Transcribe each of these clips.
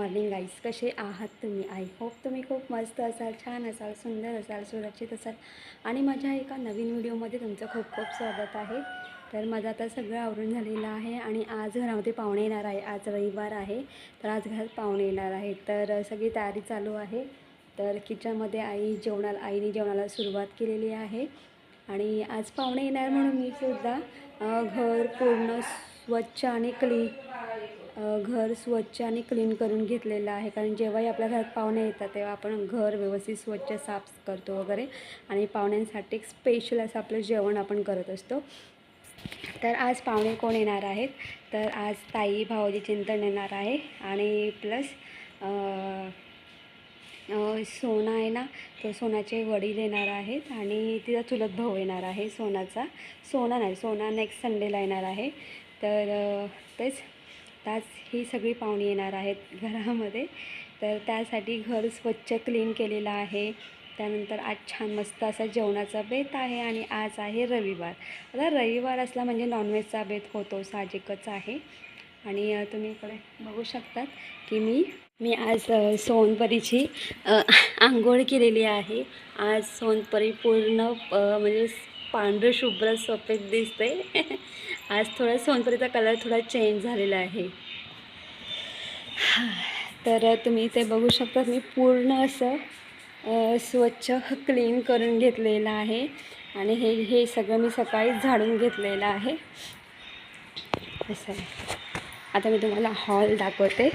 Morning guys कसे आहात तुम्ही? आय होप तुम्ही खूप मस्त असाल छान असाल सुंदर असाल सुरक्षित असाल. आणि माझ्या एका नवीन व्हिडिओमध्ये तुमचं खूप खूप स्वागत आहे. तर माझं आता सगळं आवरून झालेलं आहे आणि आज घरामध्ये पाहुणे येणार आहे. आज रविवार आहे तर आज घरात पाहुणे येणार आहे तर सगळी तयारी चालू आहे. तर किचनमध्ये आई जेवणाला आईने जेवणाला सुरुवात केलेली आहे. आणि आज पाहुणे येणार म्हणून मी सुद्धा घर पूर्ण स्वच्छ आणि क्लीन घर स्वच्छ आणि क्लीन करून घेतलेलं आहे. कारण जेव्हाही आपल्या घरात पाहुणे येतात तेव्हा आपण घर व्यवस्थित स्वच्छ साफ करतो वगैरे. आणि पाहुण्यांसाठी एक स्पेशल असं आपलं जेवण आपण करत असतो. तर आज पाहुणे कोण येणार आहेत? तर आज ताई भावजी चिंतन येणार आहे. आणि प्लस सोना आहे ना तो सोनाचे वडील येणार आहेत. आणि तिचा चुलत भाऊ येणार आहे सोनाचा. सोना नाही सोना नेक्स्ट संडेला येणार आहे. तर तेच. आत्ताच ही सगळी पाहुणी येणार आहेत घरामध्ये. तर त्यासाठी घर स्वच्छ क्लीन केलेलं आहे. त्यानंतर आज छान मस्त असा जेवणाचा बेत आहे आणि आज आहे रविवार. आता रविवार असला म्हणजे नॉनव्हेजचा बेत होतो साहजिकच आहे. आणि तुम्ही इकडे बघू शकतात की मी मी आज सोनपरीची आंघोळ केलेली आहे. आज सोनपरी पूर्ण म्हणजे पांढरं शुभ्र सफेद दिसते. आज थोडा सोनपरीचा कलर थोडा चेंज झालेला आहे. तर तुम्ही ते बघू शकता मी पूर्ण असं स्वच्छ क्लीन करून घेतलेलं आहे. आणि हे हे सगळं मी सकाळीच झाडून घेतलेलं आहे. असं आता मी तुम्हाला हॉल दाखवते.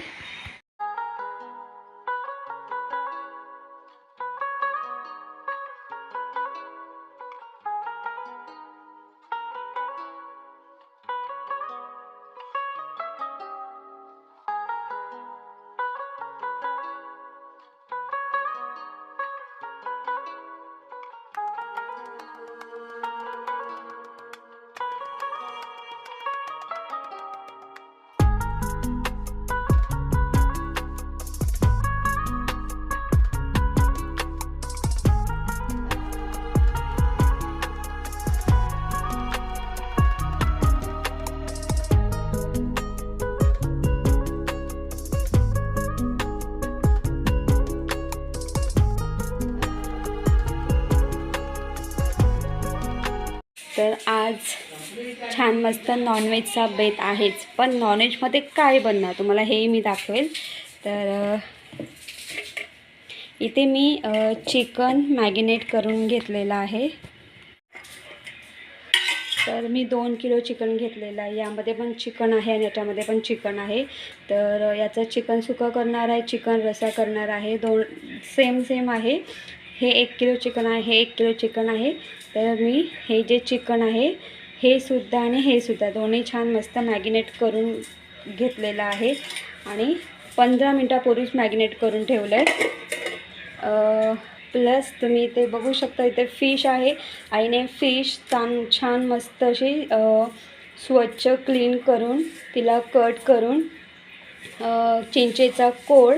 आज छान मस्त नॉनव्हेजचा बेत आहेच. पण नॉनव्हेजमध्ये काय बनणार? तुम्हाला हे मी दाखवेल. तर इथे मी चिकन मॅगिनेट करून घेतलेलं आहे. तर मी दोन किलो चिकन घेतलेलं आहे. यामध्ये पण चिकन आहे आणि याच्यामध्ये पण चिकन आहे. तर याचं चिकन सुकं करणार आहे चिकन रसा करणार आहे. दोन सेम सेम आहे. हे एक किलो चिकन आहे हे एक किलो चिकन आहे. तर मी हे जे चिकन आहे हे सुद्धा आणि हे सुद्धा दोन्ही छान मस्त मॅगिनेट करून घेतलेलं आहे. आणि पंधरा मिनटापूर्वीच मॅगिनेट करून ठेवलं आहे प्लस तुम्ही इथे बघू शकता इथे फिश आहे. आईने फिश छान छान मस्त अशी स्वच्छ क्लीन करून तिला कट करून चिंचेचा कोळ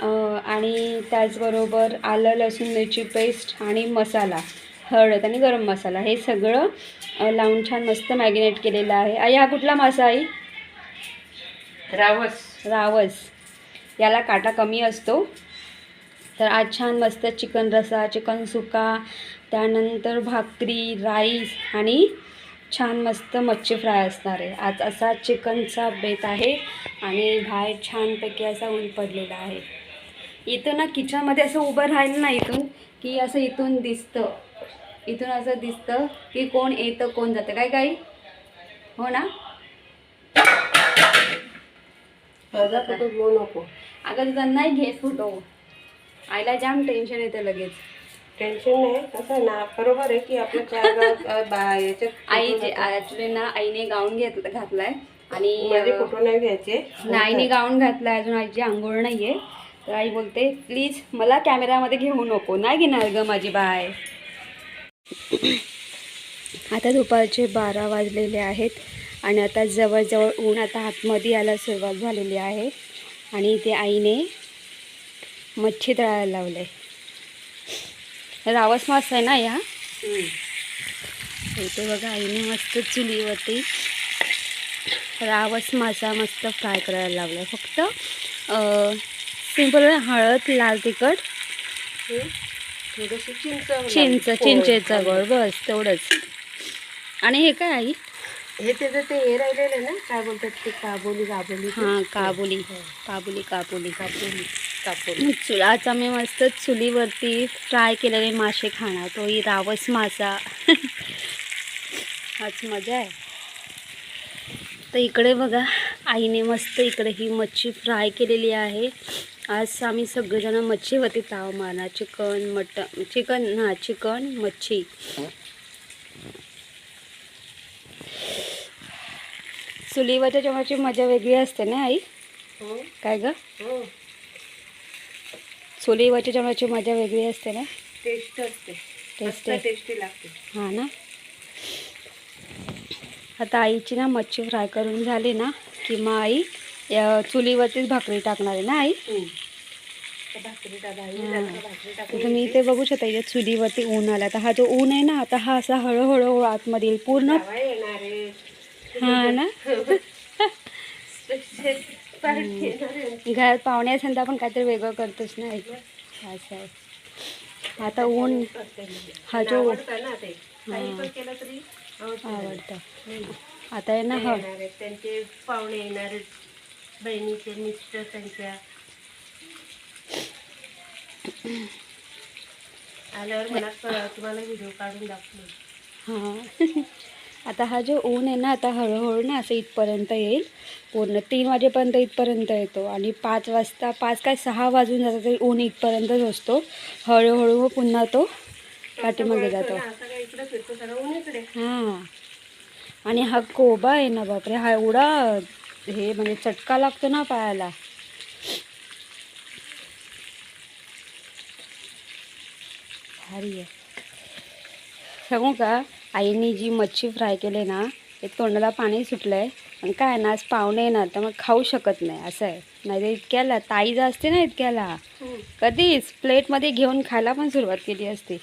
आणि त्याचबरोबर आलं लसूण मिरची पेस्ट आणि मसाला. हळद आणि गरम मसाला. हे सगळं लावून छान मस्त मॅगिनेट केलेलं आहे. आई हा कुठला मासा आई रावस. रावस. याला काटा कमी असतो. तर आज छान मस्त चिकन रसा चिकन सुका त्यानंतर भाकरी राईस आणि छान मस्त मच्छी फ्राय असणार आहे. आज असा चिकनचा बेत आहे आणि बाहेर छानपैकी असा ऊन पडलेला आहे. इथं ना किचनमध्ये असं उभं राहिलं ना इथून की असं इथून दिसतं. इथून असं दिसतं की कोण येतं कोण जातं. काय काही हो ना? नको. अगं तुझा नाही घे फोटो. आईला जाम टेन्शन येतं लगेच. टेन्शन नाही कसं आहे ना बरोबर आहे की आपलं चार बा- याच्यात आई ऍक्च्युली ना आईने गाऊन घेत घातलाय. आणि माझे फोटो नाही घ्यायचे. आईने गाऊन घातलाय अजून आईची आंघोळ नाहीये. तर आई बोलते प्लीज मला कॅमेरामध्ये घेऊ नको. नाही घेणार ग माझी बाय. आता दुपारचे बारा वाजलेले आहेत आणि आता जवळजवळ ऊन आता आतमध्ये यायला सुरुवात झालेली आहे. आणि इथे आईने मच्छी तळायला लावले रावस मासा आहे ना या. इथे बघा आईने मस्त चुलीवरती रावस मासा मस्त फ्राय करायला लावला फक्त सिंपल हळद लाल तिखट चिंच. चिंचेचा गोळ बस तेवढंच. आणि हे काय आई? हे त्याचं ते हे राहिलेलं ना काय बोलतात ते काबोली काबोली ते? हां काबुली. हो. काबुली. काबुली काबोली. काबोली चुल आज आम्ही मस्त चुलीवरती फ्राय केलेले मासे खाणार. तोही रावस मासा. आज मजा आहे. तर इकडे बघा आईने मस्त इकडे ही मच्छी फ्राय केलेली आहे. आज आम्ही सगळेजण मच्छीवरती ताव मारणार. चिकन मटन चिकन हां चिकन मच्छी. चुलीवरच्या जेवणाची मजा वेगळी असते ना आई? हो. काय ग? हो. चुलीवरच्या जेवणाची मजा वेगळी असते ना? टेस्ट असते. टेस्ट टेस्टी लागते. हां ना? आता आईची ना मच्छी फ्राय करून झाली ना की मग आई या चुलीवरतीच भाकरी टाकणार आहे ना आई? तर हां. तर तुम्ही इथे बघू शकता इथे चुलीवरती ऊन आला. आता हा जो ऊन आहे ना आता हा असा हळूहळू आतमध्ये येईल. पूर्ण हा ना. घरात पाहुणे असेल तर आपण काहीतरी वेगळं करतोच ना असं आहे आता ऊन हा जो आवडतं तरी. आता आहे ना हा. त्यांचे पाहुणे येणार. बहिणीचे मिस्टर त्यांच्या आल्यावर मला क- तुम्हाला व्हिडिओ काढून दाखवू. हां. आता हा जो ऊन आहे ना आता हळूहळू ना असं इथपर्यंत येईल. पूर्ण तीन वाजेपर्यंत इथपर्यंत येतो. आणि पाच वाजता पाच काय सहा वाजून जातात तरी ऊन इथपर्यंतच असतो. हळूहळू मग पुन्हा तो पाठीमागे जातो. हां. आणि हा कोबा आहे ना बापरे हा एवढा हे म्हणजे चटका लागतो ना पायाला. भारी आहे. सांगू का आईने जी मच्छी फ्राय केली ना एक तोंडाला पाणी सुटलं आहे पण काय ना आज पाहुणे येणार तर मग खाऊ शकत नाही असं आहे. नाही तर इतक्याला ताई जर असते ना इतक्याला. कधीच प्लेटमध्ये घेऊन खायला पण सुरुवात केली असती.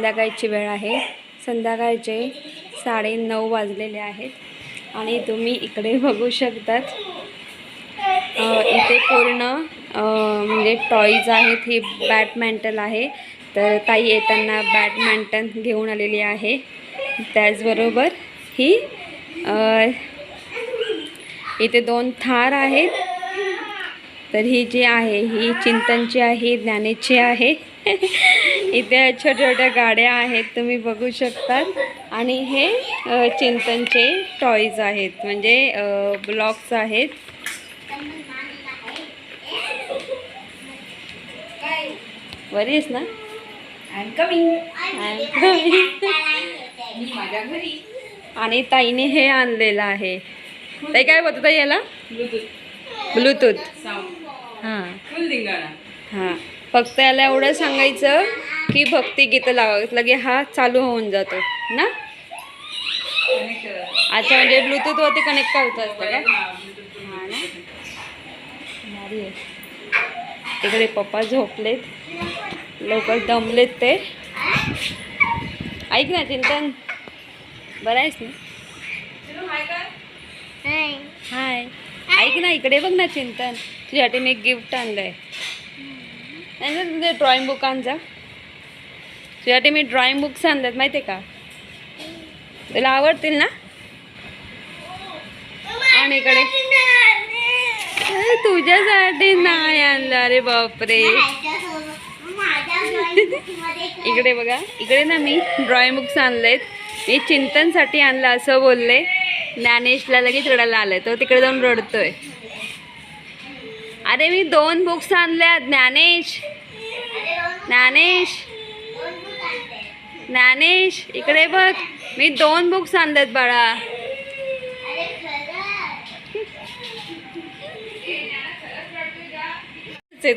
संध्याकाळची वेळ आहे. संध्याकाळचे साडे नऊ वाजलेले आहेत. आणि तुम्ही इकडे बघू शकतात. इथे पूर्ण म्हणजे टॉईज आहेत. हे बॅडमिंटन आहे. तर ताई येताना बॅडमिंटन घेऊन आलेली आहे. त्याचबरोबर ही इथे दोन थार आहेत. तर ही जी आहे ही चिंतनची आहे ज्ञानेची आहे. इथे छोट्या छोट्या गाड्या आहेत तुम्ही बघू शकतात. आणि हे चिंतनचे टॉईज आहेत म्हणजे ब्लॉक्स आहेत. बरी आहेस ना? आणि ताईने हे आणलेलं आहे. ताई काय बोलतो ताई याला? ब्लूटूथ हां. हां. फक्त याला एवढं सांगायचं की भक्तिगीतं लावा. लगे हा चालू होऊन जातो ना? अच्छा म्हणजे ब्लूटूथवरती कनेक्ट करतो असतं का? हां ना? आहे तिकडे पप्पा झोपलेत. लवकर दमलेत ते. ऐक ना चिंतन. बरं आहेस ना? हाय ऐक ना इकडे बघ ना चिंतन. तुझ्यासाठी मी एक गिफ्ट आणलंय. नाही ना तुझे ड्रॉइंग बुक आणजा तुझ्यासाठी मी ड्रॉइंग बुक्स आणल्यात माहिती आहे का? तुला आवडतील ना? आणि इकडे. तुझ्यासाठी नाही आणलं. अरे बापरे. इकडे बघा. इकडे ना मी ड्रॉइंग बुक्स आणलेत. मी चिंतनसाठी आणलं असं बोलले. ज्ञानेशला लगेच रडायला आलं तो तिकडे जाऊन रडतोय. अरे मी दोन बुक्स आणल्या ज्ञानेश. ज्ञानेश. ज्ञानेश इकडे बघ. मी दोन बुक्स आणलेत बाळा.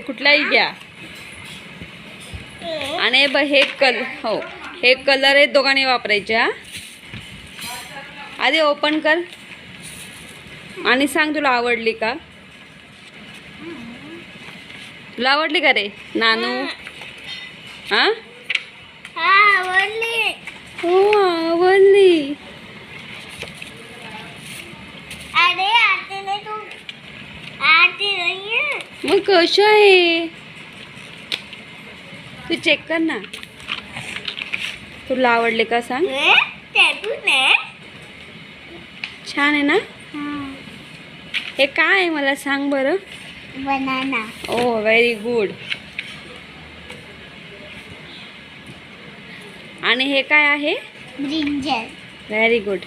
कुठलाही घ्या. आणि बघ हे कल हो. हे कलर आहेत दोघांनी वापरायचे हा. आधी ओपन कर. आणि सांग तुला आवडली का? तुला आवडली का रे? नानू? हा? हो आवडली. अरे आते नाही तू. आते नाहीये. मग कशा आहे? तू चेक कर ना. तुला आवडले का सांग? छान आहे ना? हे काय आहे मला सांग बरं. बनाना ओ व्हेरी गुड आणि हे काय आहे? ब्रिंजल व्हेरी गुड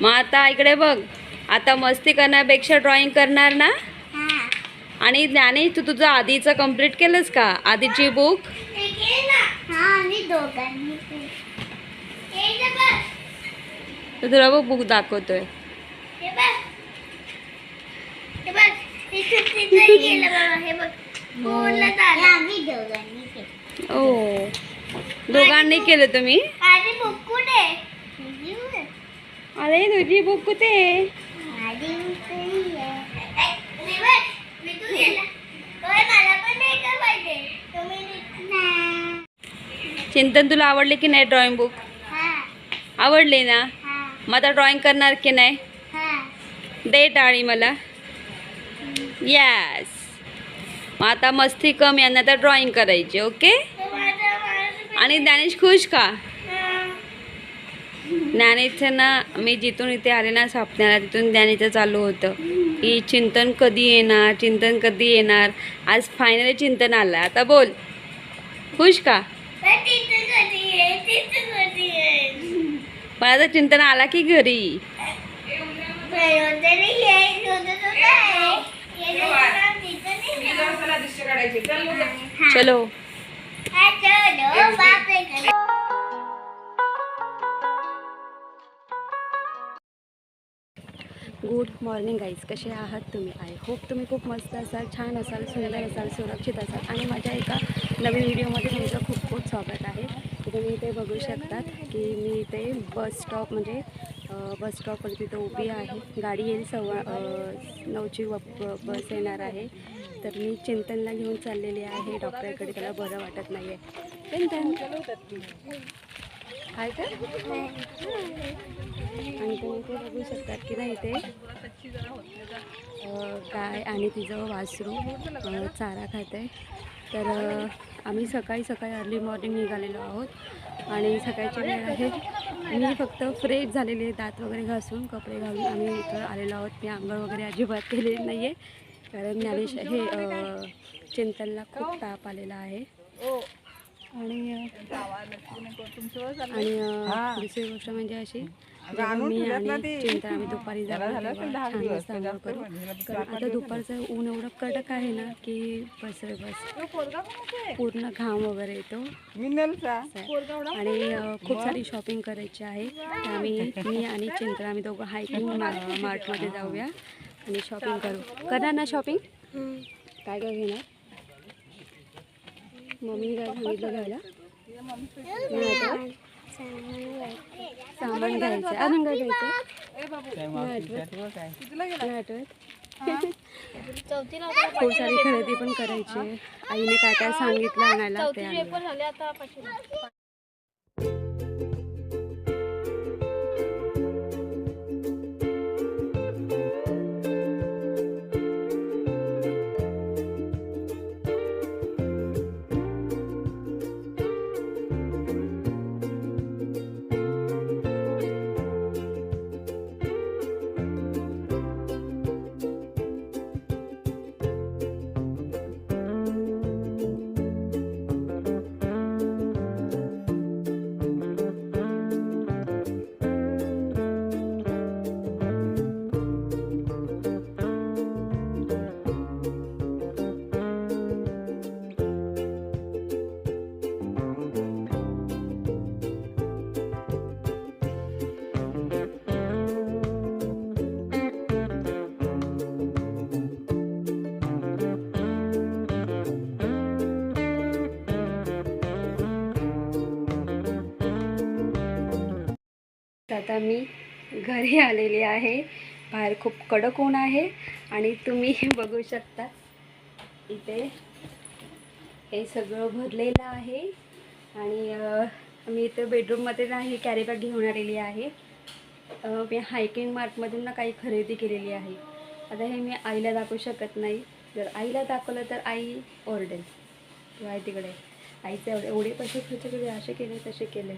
मग आता इकडे बघ. आता मस्ती करण्यापेक्षा ड्रॉइंग करणार ना? हा. आणि ज्ञानेश तू तुझं आधीचं कंप्लीट केलंस का? आधीची बुक हा. हे तुला बघ बुक दाखवतोय. हे बघ, इथं- तिथं गेलं बाबा, हे बघ. पूर्ण झालं. आम्ही दोघांनी केलं. ओ दोघांनी केलं तुम्ही? आधी बुक कुठे? तुझी बुक. अरे तुझी बुक कुठे? आधी बुक. चिंतन तुला आवडले की नाही ड्रॉइंग बुक हा. आवडली ना? हा. मग आता ड्रॉइंग करणार की नाही? हा. दे टाळी मला. यस मग आता मस्ती यांना तर ड्रॉइंग करायची ओके आणि ज्ञानेश खुश का? ज्ञानेचं ज्ञानेशचं ना मी जिथून इथे आले ना सापण्याला तिथून ज्ञानेचं चालू होतं. की चिंतन कधी येणार चिंतन कधी येणार? आज फायनली चिंतन आलं आता बोल. खुश का? पण आता चिंतन आला की घरी? चलो. गुड मॉर्निंग गाईज कसे आहात तुम्ही? आय होप तुम्ही खूप मस्त असाल छान असाल सुंदर असाल सुरक्षित असाल आणि माझ्या एका नवीन व्हिडिओमध्ये तुमचं खूप खूप स्वागत आहे. तुम्ही इथे बघू शकतात की मी इथे बस स्टॉप म्हणजे बस स्टॉपवर तिथं उभी आहे. गाडी येईल सव्वा नऊची व बस येणार आहे. तर मी चिंतनला घेऊन चाललेली आहे. डॉक्टरकडे त्याला बरं वाटत नाही आहे चिंतन. काय तर आणि तुम्ही ते बघू शकतात की नाही इथे? काय गाय आणि तिचं वासरू चारा खात. आहे तर आम्ही सकाळी सकाळी अर्ली मॉर्निंग निघालेलो आहोत. आणि सकाळची वेळ आहे. मी फक्त फ्रेश झालेले आहे, दात वगैरे घासून कपडे घालून. आम्ही इथं आलेलो आहोत. मी आंघोळ वगैरे अजिबात केलेली नाही आहे कारण ज्ञानेश हे चिंतनला खूप ताप आलेला आहे. आणि आणि दुसरी गोष्ट म्हणजे अशी मी आणि चिंता आम्ही दुपारी जाऊ तेव्हा छान मस्त आंघोळ करू कारण आता दुपारचं ऊन एवढं कडक आहे ना की बस रे बस. पूर्ण घाम वगैरे येतो. आणि खूप सारी शॉपिंग करायची आहे. आम्ही मी आणि चिंता आम्ही दोघं हायकिंग मार्टमध्ये जाऊया आणि शॉपिंग करू. करणार ना शॉपिंग काय काय घेणार? मम्मी काय सांगितलं घ्यायला. सामान घ्यायचं. अजून काय घ्यायचं? खूप सारी खरेदी पण करायची आहे. आईने काय काय सांगितलं आणायला ते आता मी घरी आलेली आहे. बाहेर खूप कडक ऊन आहे आणि तुम्ही बघू शकता इथे हे सगळं भरलेलं आहे. आणि मी इथं बेडरूममध्ये नाही कॅरीबॅग घेऊन आलेली आहे. मी हायकिंग मार्टमधून ना काही खरेदी केलेली आहे. आता हे मी आईला दाखवू शकत नाही. जर आईला दाखवलं तर आई ओरडेल. किंवा आई तिकडे. आईचे एवढे एवढे पैसे खर्च केले असे केले तसे केले.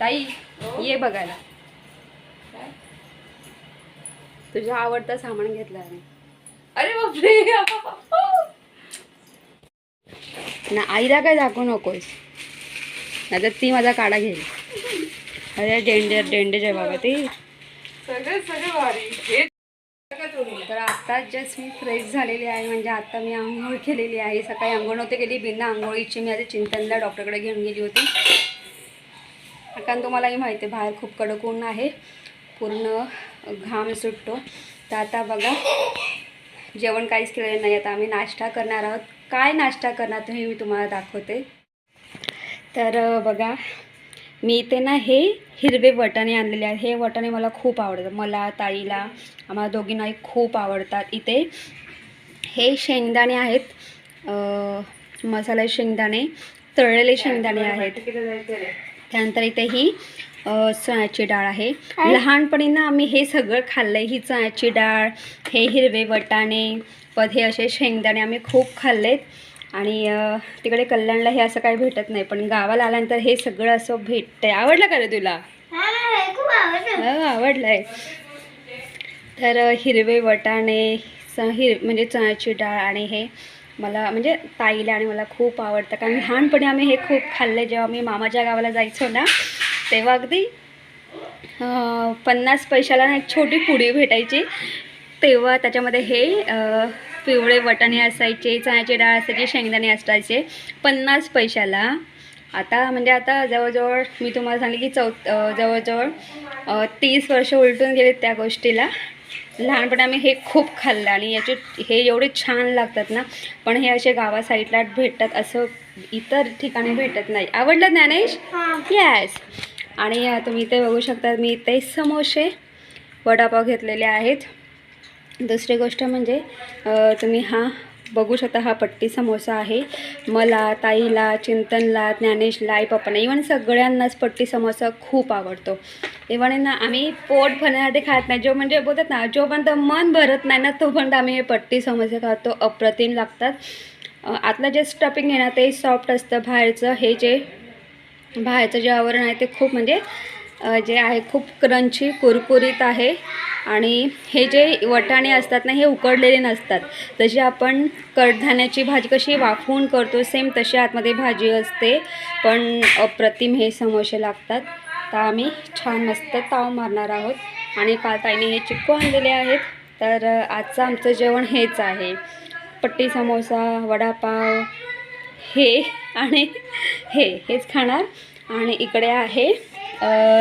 ताई ये बघायला काय तुझ्या आवडता सामान घेतलं आहे. अरे बापरे. ना आईला काय दाखवू नकोस. नाही ती माझा काढा घेईल. अरे डेंजर डेंडेज आहे बाबा ते. सगळे सगळे? तर आता जस्ट मी फ्रेश झालेली आहे. म्हणजे आता मी आंघोळ केलेली आहे. सकाळी आंघोळ नव्हती केली. बिना आंघोळीची मी आता चिंतनला डॉक्टरकडे घेऊन गेली होती. कारण तुम्हालाही माहिती आहे बाहेर खूप कडक ऊन आहे. पूर्ण घाम सुटतो. तर आता बघा जेवण काहीच केलेलं नाही. आता आम्ही नाश्ता करणार आहोत. काय नाश्ता करणार ते हे मी तुम्हाला दाखवते. तर बघा मी इथे ना हे हिरवे वटाणे आणलेले आहेत. हे वटाणे मला खूप आवडतात. मला ताईला आम्हाला दोघींनाही खूप आवडतात इथे. हे शेंगदाणे आहेत. मसाला शेंगदाणे तळलेले शेंगदाणे आहेत. त्यानंतर इथे ही चण्याची डाळ आहे. लहानपणी ना आम्ही हे सगळं खाल्लं आहे ही चण्याची डाळ हे हिरवे वटाणे पद हे असे शेंगदाणे आम्ही खूप खाल्लेत. आणि तिकडे कल्याणला हे असं काही भेटत नाही. पण गावाला आल्यानंतर हे सगळं असं भेटतंय. आवडलं का रे तुला? हा हे आवडलं. हो आहे तर हिरवे वटाणे हिर म्हणजे चण्याची डाळ आणि हे. मला म्हणजे ताईला आणि मला खूप आवडतं. कारण लहानपणी आम्ही हे खूप खाल्ले. जेव्हा मी मामाच्या गावाला जायचो ना तेव्हा अगदी पन्नास पैशाला ना एक छोटी पुडी भेटायची. तेव्हा त्याच्यामध्ये हे पिवळे वटाणे असायचे चण्याची डाळ असायची शेंगदाणे असायचे. पन्नास पैशाला. आता म्हणजे आता जवळजवळ मी तुम्हाला सांगले की चौ जवळजवळ तीस वर्ष उलटून गेले त्या गोष्टीला. लहानपणी आम्ही हे खूप खाल्लं आणि याचे हे एवढे छान लागतात ना पण हे असे गावा साईडला भेटतात असं इतर ठिकाणी भेटत नाही. आवडलं ज्ञानेश? हा. येस आणि तुम्ही इथे बघू शकता मी इथे समोसे वडापाव घेतलेले आहेत. दुसरी गोष्ट म्हणजे तुम्ही हा बघू शकता हा पट्टी समोसा आहे. मला ताईला चिंतनला ज्ञानेशला आई पप्पांना इवन सगळ्यांनाच पट्टी समोसा खूप आवडतो. इवन ना आम्ही पोट भरण्यासाठी खात नाही. जो म्हणजे बोलतात ना जोपर्यंत मन भरत नाही ना तोपर्यंत आम्ही हे पट्टी समोसे खातो. अप्रतिम लागतात. आतलं जे स्टफिंग आहे ना ते सॉफ्ट असतं. बाहेरचं हे जे बाहेरचं जे आवरण आहे ते खूप म्हणजे जे आहे खूप क्रंची कुरकुरीत आहे. आणि हे जे वटाणे असतात ना हे उकडलेले नसतात. जशी आपण कडधान्याची भाजी कशी वाफवून करतो सेम तशी आतमध्ये भाजी असते. पण अप्रतिम हे समोसे लागतात. तर आम्ही छान मस्त ताव मारणार आहोत. आणि काल ताईने हे चिक्कू आणलेले आहेत. तर आजचं आमचं जेवण हेच आहे. पट्टी समोसा वडापाव हे आणि हे हेच खाणार. आणि इकडे आहे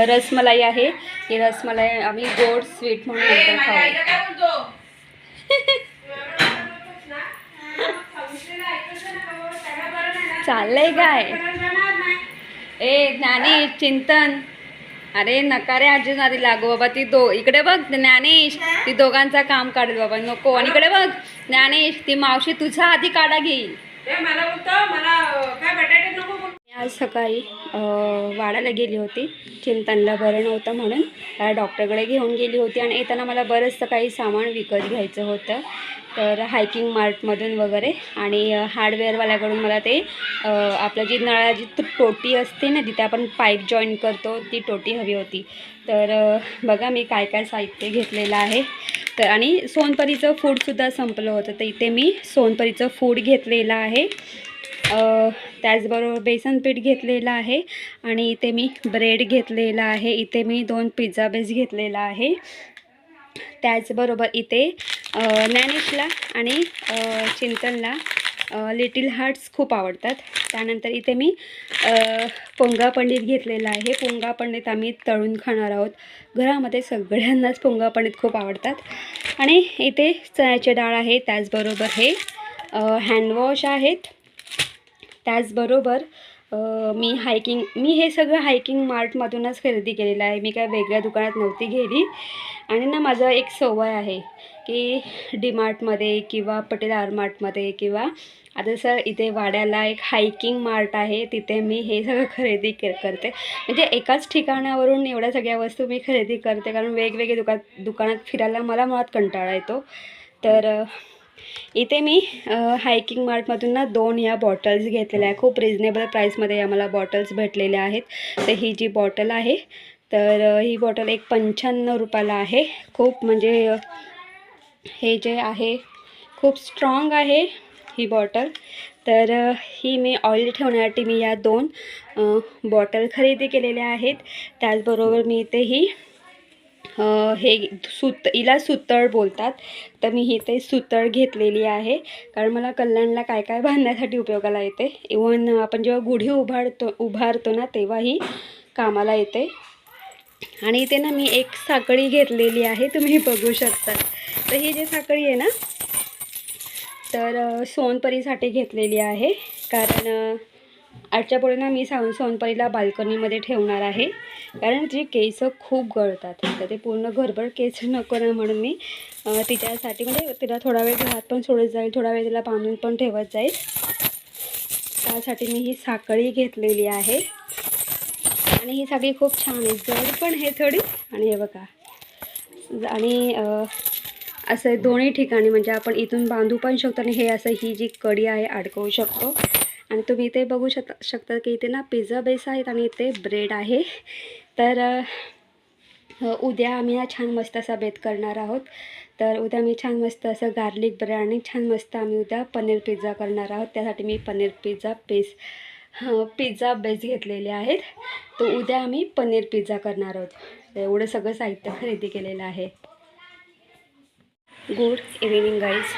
रसमलाई आहे. ही रसमलाई आम्ही गोड स्वीट म्हणून नंतर खाऊ. चाललंय काय? ए ज्ञानेश चिंतन. अरे नका रे आजी आधी लागू बाबा ती दो इकडे बघ ज्ञानेश. ती दोघांचा काम काढेल बाबा नको. आणि इकडे बघ ज्ञानेश ती मावशी तुझा आधी काढा घेईल. ए, मला बोलतो मला काय बटाटे नको आज सकाळी वाढायला वाडाला गेली होती. चिंतनला बरं नव्हतं म्हणून त्याला डॉक्टरकडे घेऊन गेली होती आणि येताना मला बरंचसं काही सामान विकत घ्यायचं होतं. तर हायकिंग मार्टमधून वगैरे आणि हार्डवेअरवाल्याकडून मला ते आपलं जी नळाची टोटी असते ना जिथे आपण पाईप जॉईन करतो ती टोटी हवी होती. तर बघा मी काय काय साहित्य घेतलेलं आहे. तर आणि सोनपरीचं फूडसुद्धा संपलं होतं. तर इथे मी सोनपरीचं फूड घेतलेलं आहे. त्याचबरोबर बेसन पीठ घेतलेलं आहे आणि इथे मी ब्रेड घेतलेला आहे. इथे मी दोन पिझ्झा बेस घेतलेला आहे. त्याचबरोबर इथे अ, ज्ञानेशला आणि चिंतनला लिटिल हार्ट्स खूप आवडतात. त्यानंतर इथे मी पोंगा पंडित घेतलेला आहे. पोंगा पंडित आम्ही तळून खाणार आहोत. घरामध्ये सगळ्यांनाच पोंगा पंडित खूप आवडतात. आणि इथे चण्याची डाळ आहे. त्याचबरोबर हे हँडवॉश आहेत. त्याचबरोबर मी हायकिंग मी हे सगळं हायकिंग मार्टमधूनच खरेदी केलेलं आहे. मी काय वेगळ्या दुकानात नव्हती गेली. आणि ना माझं एक सवय आहे की डी मार्टमध्ये किंवा पटेल आर मार्टमध्ये किंवा आता सर इथे वाड्याला एक हायकिंग मार्ट आहे तिथे मी हे सगळं खरेदी के करते. म्हणजे एकाच ठिकाणावरून एवढ्या सगळ्या वस्तू मी खरेदी करते. कारण वेगवेगळे दुका दुकानात फिरायला मला मुळात कंटाळा येतो. तर इथे मी हायकिंग मार्टमधून ना दोन या बॉटल्स घेतलेल्या आहे खूप रिजनेबल प्राईसमध्ये आम्हाला बॉटल्स भेटलेल्या आहेत. तर ही जी बॉटल आहे तर ही बॉटल एक पंच्याण्णव रुपयाला आहे. खूप म्हणजे हे जे आहे खूप स्ट्रॉंग आहे ही बॉटल तर ही मी ऑइल ठेवण्यासाठी मी या दोन बॉटल खरेदी केलेल्या आहेत. त्याचबरोबर मी इथे ही हे सुत हिला सुतळ बोलतात. तर मी ही ते सुतळ घेतलेली आहे. कारण मला कल्याणला काय काय बांधण्यासाठी उपयोगाला येते. इवन आपण जेव्हा गुढी उभारतो उभारतो ना तेव्हाही कामाला येते. आणि इथे ना मी एक साखळी घेतलेली आहे. तुम्ही बघू शकता. तर ही जी साखळी आहे ना तर सोनपरीसाठी घेतलेली आहे. कारण आजच्या पुढे ना मी सांग सोनपरीला बाल्कनीमध्ये ठेवणार आहे. कारण तिची केस खूप गळतात. तर ते पूर्ण घरभर केस नको ना म्हणून मी तिच्यासाठी म्हणजे तिला थोडा वेळ घरात पण सोडत जाईल थोडा वेळ तिला बांधून पण ठेवत जाईल. त्यासाठी मी ही साखळी घेतलेली आहे. आणि ही साखळी खूप छान आहे. जड पण आहे थोडी. आणि हे बघा. आणि असं दोन्ही ठिकाणी म्हणजे आपण इथून बांधू पण शकतो आणि हे असं ही जी कडी आहे अडकवू शकतो. आणि तुम्ही इथे बघू शक शकता की इथे ना पिझ्झा बेस आहेत आणि इथे ब्रेड आहे. तर उद्या आम्ही ना छान मस्त असा बेत करणार आहोत. तर उद्या मी छान मस्त असं गार्लिक ब्रेड आणि छान मस्त आम्ही उद्या पनीर पिझ्झा करणार आहोत. त्यासाठी मी paneer pizza base pizza base घेतलेले आहेत. तर उद्या आम्ही पनीर पिझ्झा करणार आहोत. एवढं सगळं साहित्य खरेदी केलेलं आहे. गुड इव्हिनिंग गाईज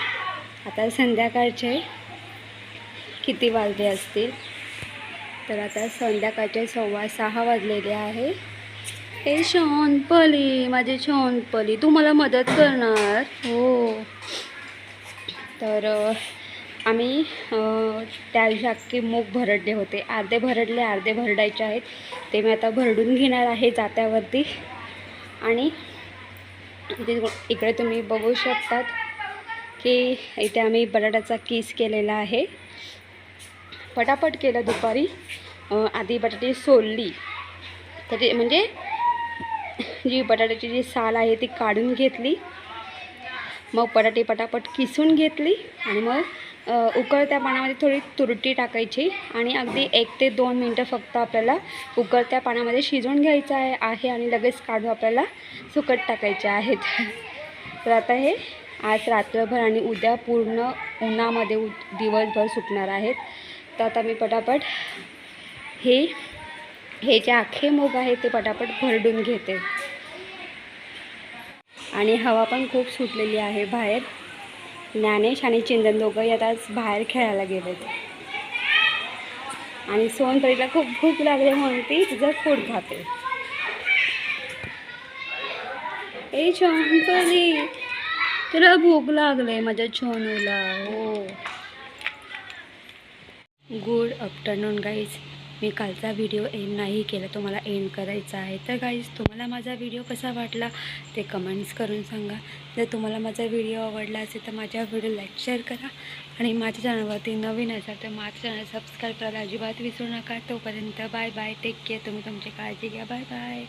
आता संध्याकाळचे किती वाजले असतील? तर आता संध्याकाळचे सव्वा सहा वाजलेले आहे. हे शोनपली माझे शोनपली तू मला मदत करणार. हो. तर आम्ही त्या दिवशी अख्खे मूग भरडले होते. अर्धे भरडले अर्धे भरडायचे आहेत. ते मी आता भरडून घेणार आहे जात्यावरती. आणि इकडे तुम्ही बघू शकतात की इथे आम्ही बटाट्याचा किस केलेला आहे. पटापट केलं दुपारी. आधी बटाटे सोलली. तर ते म्हणजे जी बटाट्याची जी साल आहे ती काढून घेतली. मग बटाटे पटापट किसून घेतली आणि मग उकळत्या पाण्यामध्ये थोडी तुरटी टाकायची आणि अगदी एक ते दोन मिनटं फक्त आपल्याला उकळत्या पाण्यामध्ये शिजवून घ्यायचं आहे आहे आणि लगेच काढून आपल्याला सुकट टाकायचे आहेत. तर आता हे आज रात्रभर आणि उद्या पूर्ण उन्हामध्ये उ दिवसभर सुकणार आहेत. तर आता मी पटापट. हे हे जे आखे मूग आहेत ते पटापट भरडून घेते. आणि हवा पण खूप सुटलेली आहे बाहेर. ज्ञानेश आणि चिंदन दोघं यात आज बाहेर खेळायला गेलेत. आणि सोनपरीला खूप भूक लागली म्हणून ती तिचं फूड खाते. ए सोनपरी तुला भूक लागले माझ्या छोनूला. हो. गुड आफ्टरनून गाईज मी कालचा व्हिडिओ एंड नाही केला तो मला एंड करायचा आहे. तर गाईज तुम्हाला माझा व्हिडिओ कसा वाटला ते कमेंट्स करून सांगा. जर तुम्हाला माझा व्हिडिओ आवडला असेल तर माझ्या व्हिडिओ लाईक शेअर करा. आणि माझ्या चॅनलवरती नवीन असाल तर माझं चॅनल सबस्क्राईब करायला अजिबात विसरू नका. तोपर्यंत बाय बाय टेक केअर तुम्ही तुमची काळजी घ्या. Bye bye